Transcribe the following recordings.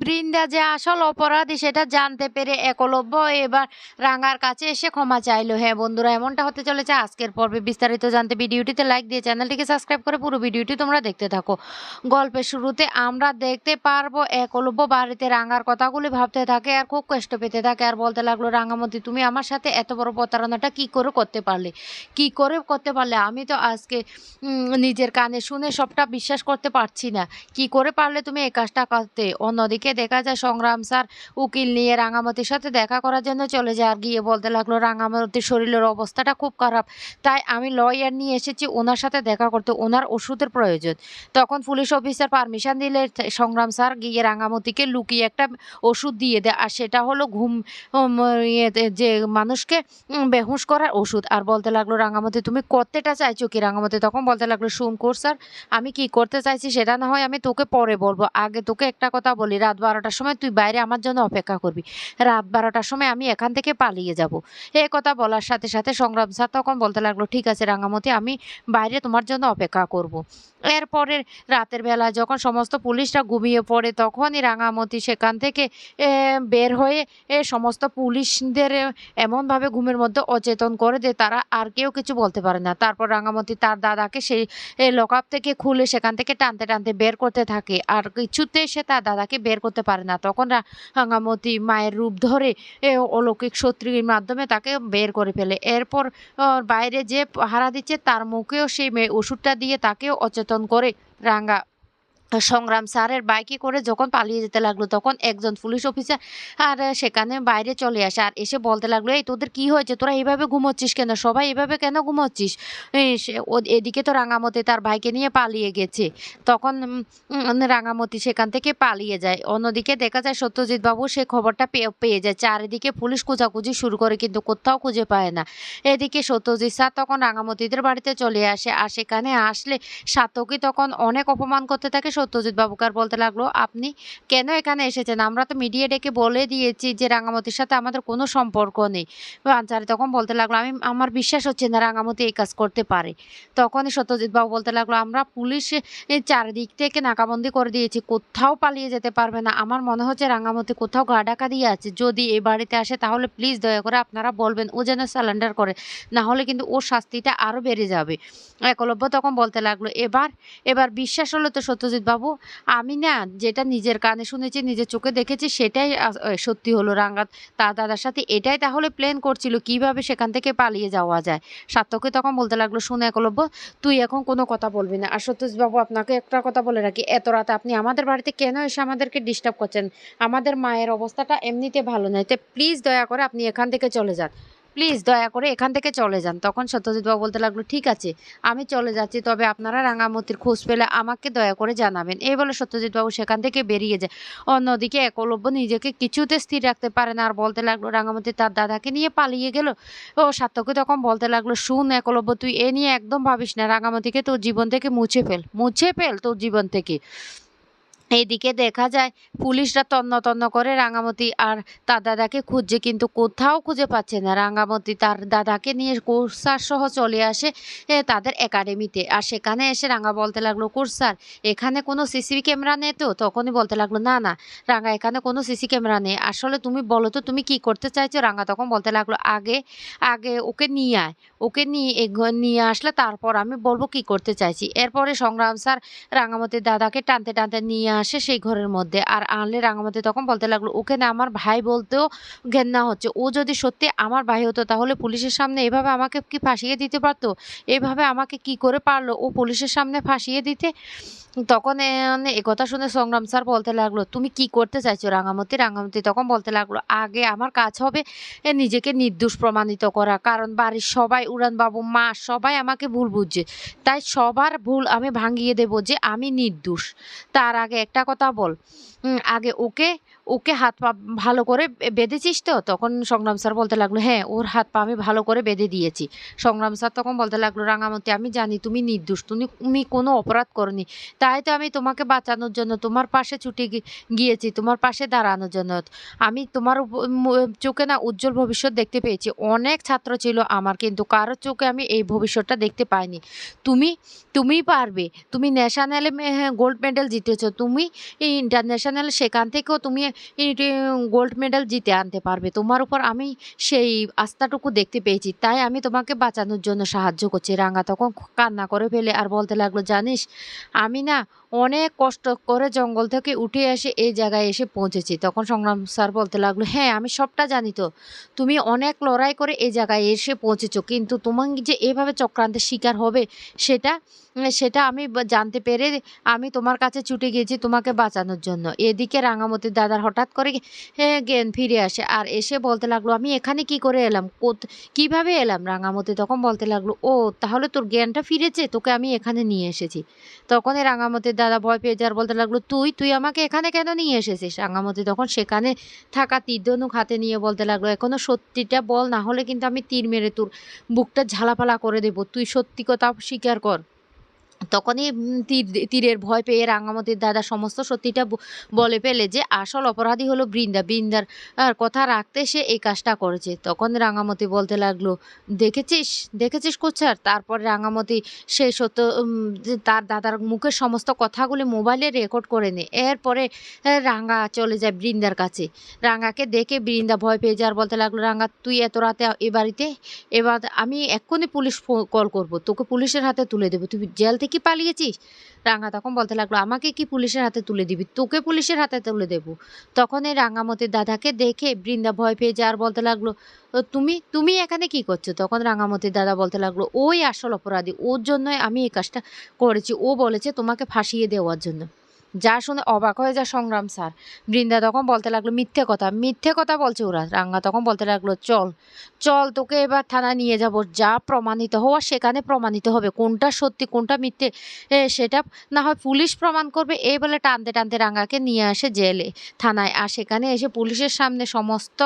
বৃন্দা যে আসল অপরাধী, সেটা জানতে পেরে একলব্য এবার রাঙার কাছে এসে ক্ষমা চাইলো। হ্যাঁ বন্ধুরা, এমনটা হতে চলেছে আজকের পর্বে। বিস্তারিত জানতে ভিডিওটিতে লাইক দিয়ে চ্যানেলটিকে সাবস্ক্রাইব করে পুরো ভিডিওটি তোমরা দেখতে থাকো। গল্পের শুরুতে আমরা দেখতে পারব একলব্য বাড়িতে রাঙার কথাগুলি ভাবতে থাকে আর খুব কষ্ট পেতে থাকে আর বলতে লাগল, রাঙামতি, তুমি আমার সাথে এত বড় প্রতারণাটা কি করে করতে পারলে? কি করে করতে পারলে? আমি তো আজকে নিজের কানে শুনে সবটা বিশ্বাস করতে পারছি না। কি করে পারলে তুমি এই কাজটা করতে? অন্যদিকে দেখা যায় সংগ্রাম স্যার উকিল নিয়ে রাঙামতির সাথে দেখা করার জন্য চলে যায় আর গিয়ে বলতে লাগল রাঙামতির শরীরের অবস্থাটা খুব খারাপ। তাই আমি লয়ার নিয়ে এসেছি, ওনার সাথে দেখা করতে, ওনার ওষুধের প্রয়োজন। তখন পুলিশ অফিসার পারমিশন দিলে সংগ্রাম স্যার গিয়ে রাঙামতিকে লুকিয়ে একটা ওষুধ দিয়ে দেয়। আর সেটা হলো ঘুম ইয়েতে যে মানুষকে বেহুশ করার ওষুধ। আর বলতে লাগল রাঙামতি তুমি করতেটা চাইছো কি রাঙামতি তখন বলতে লাগল, শুন কোর স্যার, আমি কি করতে চাইছি সেটা না হয় আমি তোকে পরে বলব। আগে তোকে একটা কথা বলি, রাত বারোটার সময় তুই বাইরে আমার জন্য অপেক্ষা করবি। রাত বারোটার সময় আমি এখান থেকে পালিয়ে যাব। এই কথা বলার সাথে সাথে সংগ্রাম স্যার তখন বলতে লাগল ঠিক আছে রাঙামতি আমি বাইরে তোমার জন্য অপেক্ষা করব। এরপরে রাতের বেলা যখন সমস্ত পুলিশরা ঘুমিয়ে পড়ে তখনই রাঙামতি সেখান থেকে বের হয়ে এ, সমস্ত পুলিশদের এমনভাবে ঘুমের মধ্যে অচেতন করে দেয় তারা আর কেউ কিছু বলতে পারে না। তারপর রাঙামতি তার দাদাকে সেই লক আপ থেকে খুলে সেখান থেকে টানতে টানতে বের করতে থাকে। আর কিছুতে সে তার দাদাকে বের করতে পারে না। তখন রাঙামতি মায়ের রূপ ধরে অলৌকিক শত্রুর মাধ্যমে তাকে বের করে ফেলে। এরপর বাইরে যে পাহারা দিচ্ছে, তার মুখেও সেই ওষুধটা দিয়ে তাকেও অচেতন করে রাঙা সংগ্রাম স্যারের বাইকে করে যখন পালিয়ে যেতে লাগল, তখন একজন পুলিশ অফিসার আর সেখানে বাইরে চলে আসে আর এসে বলতে লাগল, এই তোদের কি হয়েছে? তোরা এইভাবে ঘুমোচ্ছিস কেন? সবাই এভাবে কেন ঘুমোচ্ছিস? এদিকে তো রাঙামতি তার ভাইকে নিয়ে পালিয়ে গেছে। তখন রাঙামতি সেখান থেকে পালিয়ে যায়। অন্যদিকে দেখা যায় সত্যজিৎ বাবু সে খবরটা পেয়ে পেয়ে যায়। চারিদিকে পুলিশ খোঁজাখুঁজি শুরু করে কিন্তু কোথাও খুঁজে পায় না। এদিকে সত্যজিৎ স্যার তখন রাঙামতিদের বাড়িতে চলে আসে আর সেখানে আসলে সাতকী তখন অনেক অপমান করতে থাকে সত্যজিৎ বাবুকে আর বলতে লাগল, আপনি কেন এখানে এসেছেন? আমরা তো মিডিয়া ডেকে বলে দিয়েছি যে রাঙামতির সাথে আমাদের কোনো সম্পর্ক নেই। আনসারি তখন বলতে লাগল, আমি, আমার বিশ্বাস হচ্ছে না রাঙামতি এই কাজ করতে পারে। তখনই সত্যজিৎ বাবু বলতে লাগল, আমরা পুলিশ চারিদিক থেকে নাকাবন্দি করে দিয়েছি, কোথাও পালিয়ে যেতে পারবে না। আমার মনে হচ্ছে রাঙামতি কোথাও গা ডাকা দিয়ে আছে। যদি এ বাড়িতে আসে তাহলে প্লিজ দয়া করে আপনারা বলবেন, ও যেন স্যালেন্ডার করে। না হলে কিন্তু ওর শাস্তিটা আরও বেড়ে যাবে। একলব্য তখন বলতে লাগল, এবার এবার বিশ্বাস হলো তো সত্যজিৎ বাবু, আমি না যেটা নিজের কানে শুনেছি, নিজের চোখে দেখেছি, সেটাই সত্যি হলো রাঙ্গাত। তার দাদার সাথে এটাই তাহলে প্ল্যান করছিল, কীভাবে সেখান থেকে পালিয়ে যাওয়া যায়। সার্থককে তখন বলতে লাগল, শুনে একলব্য, তুই এখন কোনো কথা বলবি না। আর সত্যজিৎ বাবু আপনাকে একটা কথা বলে রাখি, এত রাতে আপনি আমাদের বাড়িতে কেন এসে আমাদেরকে ডিস্টার্ব করছেন? আমাদের মায়ের অবস্থাটা এমনিতে ভালো নয় তো প্লিজ দয়া করে আপনি এখান থেকে চলে যান। প্লিজ দয়া করে এখান থেকে চলে যান। তখন সত্যজিৎ বাবু বলতে লাগল, ঠিক আছে, আমি চলে যাচ্ছি, তবে আপনারা রাঙামতির খোঁজ পেলে আমাকে দয়া করে জানাবেন। এই বলে সত্যজিৎ বাবু সেখান থেকে বেরিয়ে যায়। অন্যদিকে একলব্য নিজেকে কিছুতে স্থির রাখতে পারে না। আর বলতে লাগল, রাঙামতি তার দাদাকে নিয়ে পালিয়ে গেল। ও সার্থককে তখন বলতে লাগল, শুন একলব্য, তুই এ নিয়ে একদম ভাবিস না। রাঙামতিকে তোর জীবন থেকে মুছে ফেল মুছে ফেল তোর জীবন থেকে। এইদিকে দেখা যায় পুলিশরা তন্ন তন্ন করে রাঙামতি আর তার দাদাকে খুঁজছে, কিন্তু কোথাও খুঁজে পাচ্ছে না। রাঙামতি তার দাদাকে নিয়ে কোর্সার সহ চলে আসে তাদের একাডেমিতে। আর সেখানে এসে রাঙা বলতে লাগল কোর্সার এখানে কোনো সিসি ক্যামেরা নেই তো? তখনই বলতে লাগল, না না, রাঙা, এখানে কোনো সিসি ক্যামেরা নেই। আসলে তুমি বলো তো, তুমি কি করতে চাইছো? রাঙা তখন বলতে লাগল, আগে আগে ওকে নিয়ে আয়। ওকে নিয়ে নিয়ে আসলে তারপর আমি বলব কি করতে চাইছি। এরপরে সংগ্রাম স্যার রাঙামতির দাদাকে টানতে টানতে নিয়ে আসে সেই ঘরের মধ্যে। আর আনলে রাঙামতি তখন বলতে লাগল, ওকে না, আমার ভাই বলতেও ঘেন্না হচ্ছে। ও যদি সত্যি আমার ভাই হতো, তাহলে পুলিশের সামনে এভাবে আমাকে কি ফাঁসিয়ে দিতে পারতো? এভাবে আমাকে কি করে পারল? ও পুলিশের সামনে ফাঁসিয়ে দিতে? তখন এ কথা শুনে সংগ্রাম স্যার বলতে লাগল, তুমি কি করতে চাইছো রাঙামতি রাঙামতি তখন বলতে লাগল, আগে আমার কাজ হবে নিজেকে নির্দোষ প্রমাণিত করা। কারণ বাড়ির সবাই, উড়ানবাবু, মা সবাই আমাকে ভুল বুঝছে। তাই সবার ভুল আমি ভাঙিয়ে দেব যে আমি নির্দোষ। তার আগে একটা কথা বল। আগে ওকে ওকে হাত পা ভালো করে বেঁধেছিস তো? তখন সংগ্রাম স্যার বলতে লাগল হ্যাঁ ওর হাত পা আমি ভালো করে বেঁধে দিয়েছি। সংগ্রাম স্যার তখন বলতে লাগল রাঙামতি আমি জানি তুমি নির্দোষ, তুমি তুমি কোনো অপরাধ করনি। তাই তো আমি তোমাকে বাঁচানোর জন্য, তোমার পাশে ছুটে গিয়েছি, তোমার পাশে দাঁড়ানোর জন্য। আমি তোমার চোখে না উজ্জ্বল ভবিষ্যৎ দেখতে পেয়েছি। অনেক ছাত্র ছিল আমার, কিন্তু কারোর চোখে আমি এই ভবিষ্যৎটা দেখতে পাইনি। তুমি তুমিই পারবে। তুমি ন্যাশনালে গোল্ড মেডেল জিতেছো। তুমি এই ইন্টারন্যাশনাল চ্যানেল সেখান থেকেও তুমি গোল্ড মেডেল জিতে আনতে পারবে। তোমার উপর আমি সেই আস্থাটুকু দেখতে পেয়েছি। তাই আমি তোমাকে বাঁচানোর জন্য সাহায্য করছি। রাঙা তখন কান্না করে ফেলে আর বলতে লাগল, জানিস, আমি না অনেক কষ্ট করে জঙ্গল থেকে উঠে এসে এই জায়গায় এসে পৌঁছেছি। তখন সংগ্রাম স্যার বলতে লাগল হ্যাঁ আমি সবটা জানি তো। তুমি অনেক লড়াই করে এই জায়গায় এসে পৌঁছেছো, কিন্তু তোমার যে এভাবে চক্রান্তের শিকার হবে, সেটা সেটা আমি জানতে পেরে আমি তোমার কাছে ছুটে গিয়েছি তোমাকে বাঁচানোর জন্য। এদিকে রাঙামতির দাদার হঠাৎ করে হ্যাঁ জ্ঞান ফিরে আসে আর এসে বলতে লাগল, আমি এখানে কি করে এলাম? কীভাবে এলাম? রাঙামতি তখন বলতে লাগল, ও, তাহলে তোর জ্ঞানটা ফিরেছে, তোকে আমি এখানে নিয়ে এসেছি। তখনই রাঙামতির দাদা ভয় পেয়ে যার বলতে লাগল, তুই তুই আমাকে এখানে কেন নিয়ে এসেছিস? রাঙামতি তখন সেখানে থাকা তীর ধনুক হাতে নিয়ে বলতে লাগল, এখনও সত্যিটা বল, না হলে কিন্তু আমি তীর মেরে তোর বুকটা ঝালাপালা করে দেবো। তুই সত্যি কথা স্বীকার কর। তখনই তীর, তীরের ভয় পেয়ে রাঙামতির দাদা সমস্ত সত্যিটা বলে ফেলে যে, আসল অপরাধী হলো বৃন্দা। বৃন্দার কথা রাখতে সে এই কাজটা করেছে। তখন রাঙামতি বলতে লাগল, দেখেছিস? দেখেছিস কোচার তারপর রাঙামতি সে সত্য তার দাদার মুখের সমস্ত কথাগুলি মোবাইলে রেকর্ড করে নেয় এরপরে রাঙা চলে যায় বৃন্দার কাছে। রাঙাকে দেখে বৃন্দা ভয় পেয়ে যাওয়ার বলতে লাগল, রাঙা, তুই এত রাতে এ বাড়িতে? এবার আমি এক্ষুনি পুলিশ কল করব। তোকে পুলিশের হাতে তুলে দেবো। তুই জেল থেকে পালিয়েছিস? রাঙা তখন বলতে লাগল আমাকে কি পুলিশের হাতে তুলে দিবি? তোকে পুলিশের হাতে তুলে দেবো। তখন এই রাঙামতির দাদাকে দেখে বৃন্দা ভয় পেয়ে যাওয়ার বলতে লাগল "ও, তুমি তুমি এখানে কি করছ? তখন রাঙামতির দাদা বলতে লাগল ওই আসল অপরাধী ওর জন্যই আমি এই কাজটা করেছি। ও বলেছে তোমাকে ফাঁসিয়ে দেওয়ার জন্য। যা শুনে অবাক হয়ে যায় সংগ্রাম স্যার। বৃন্দা তখন বলতে লাগল, মিথ্যে কথা মিথ্যে কথা বলছে ওরা। রাঙ্গা তখন বলতে লাগল, চল চল তোকে এবার থানায় নিয়ে যাব। যা প্রমাণিত হওয়া সেখানে প্রমাণিত হবে। কোনটা সত্যি, কোনটা মিথ্যে সেটা না হয় পুলিশ প্রমাণ করবে। এই বলে টানতে টানতে রাঙ্গাকে নিয়ে আসে জেলে। থানায় আর সেখানে এসে পুলিশের সামনে সমস্ত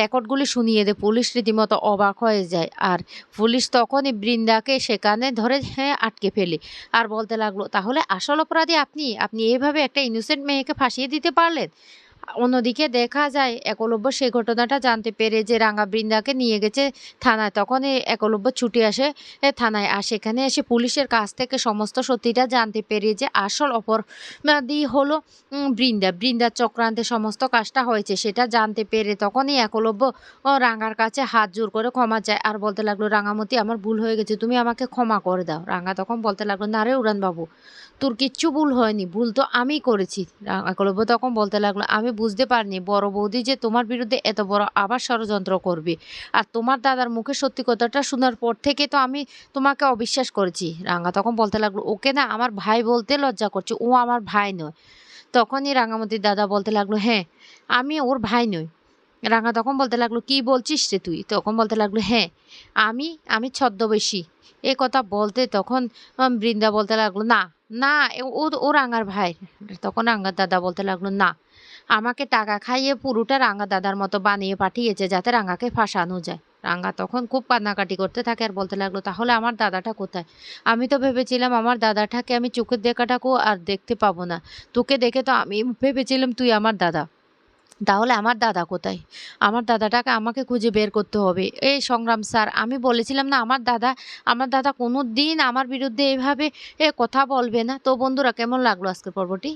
রেকর্ডগুলি শুনিয়ে দেয়। পুলিশ রীতিমতো অবাক হয়ে যায়। আর পুলিশ তখনই বৃন্দাকে সেখানে ধরে হ্যাঁ আটকে ফেলে। আর বলতে লাগল, তাহলে আসল অপরাধী আপনি? আপনি এইভাবে একটা ইনোসেন্ট মেয়েকে ফাঁসিয়ে দিতে পারলেন? অন্যদিকে দেখা যায় একলব্য সেই ঘটনাটা জানতে পেরে যে রাঙা বৃন্দাকে নিয়ে গেছে থানায়। তখন একলব্য ছুটে আসে থানায় আর সেখানে এসে পুলিশের কাছ থেকে সমস্ত সত্যিটা জানতে পেরে যে আসল অপরাধী হলো বৃন্দা। বৃন্দার চক্রান্তে সমস্ত কাজটা হয়েছে, সেটা জানতে পেরে তখনই একলব্য রাঙার কাছে হাত জোর করে ক্ষমা চায় আর বলতে লাগল, রাঙামতি, আমার ভুল হয়ে গেছে, তুমি আমাকে ক্ষমা করে দাও। রাঙা তখন বলতে লাগল, না রে উড়ান বাবু তোর কিচ্ছু ভুল হয়নি, ভুল তো আমি করেছি। একলব্য তখন বলতে লাগল, আমি বুঝতে পারিনি বড় বৌদি যে তোমার বিরুদ্ধে এত বড় আবার ষড়যন্ত্র করবে। আর তোমার দাদার মুখে সত্যি কথাটা শোনার পর থেকে তো আমি তোমাকে অবিশ্বাস করেছি। রাঙা তখন বলতে লাগল, ওকে না, আমার ভাই বলতে লজ্জা করছে। ও আমার ভাই নয়। তখনই রাঙামতির দাদা বলতে লাগল হ্যাঁ আমি ওর ভাই নই। রাঙা তখন বলতে লাগল, কি বলছিস রে তুই? তখন বলতে লাগল হ্যাঁ আমি আমি ছদ্মবেশী। এ কথা বলতে তখন বৃন্দা বলতে লাগল, না না, ও ও রাঙার ভাই। তখন রাঙার দাদা বলতে লাগল, না আমাকে টাকা খাইয়ে পুরোটা রাঙা দাদার মতো বানিয়ে পাঠিয়েছে যাতে রাঙাকে ফাঁসানো যায়। রাঙা তখন খুব কান্নাকাটি করতে থাকে আর বলতে লাগল, তাহলে আমার দাদাটা কোথায়? আমি তো ভেবেছিলাম আমার দাদাটাকে আমি চোখের দেখাটাকেও আর দেখতে পাবো না। তোকে দেখে তো আমি ভেবেছিলাম তুই আমার দাদা। তাহলে আমার দাদা কোথায়? আমার দাদাটাকে আমাকে খুঁজে বের করতে হবে। এই সংগ্রাম স্যার, আমি বলেছিলাম না, আমার দাদা আমার দাদা কোনো দিন আমার বিরুদ্ধে এভাবে এ কথা বলবে না। তো বন্ধুরা, কেমন লাগল আজকের পর্বটি?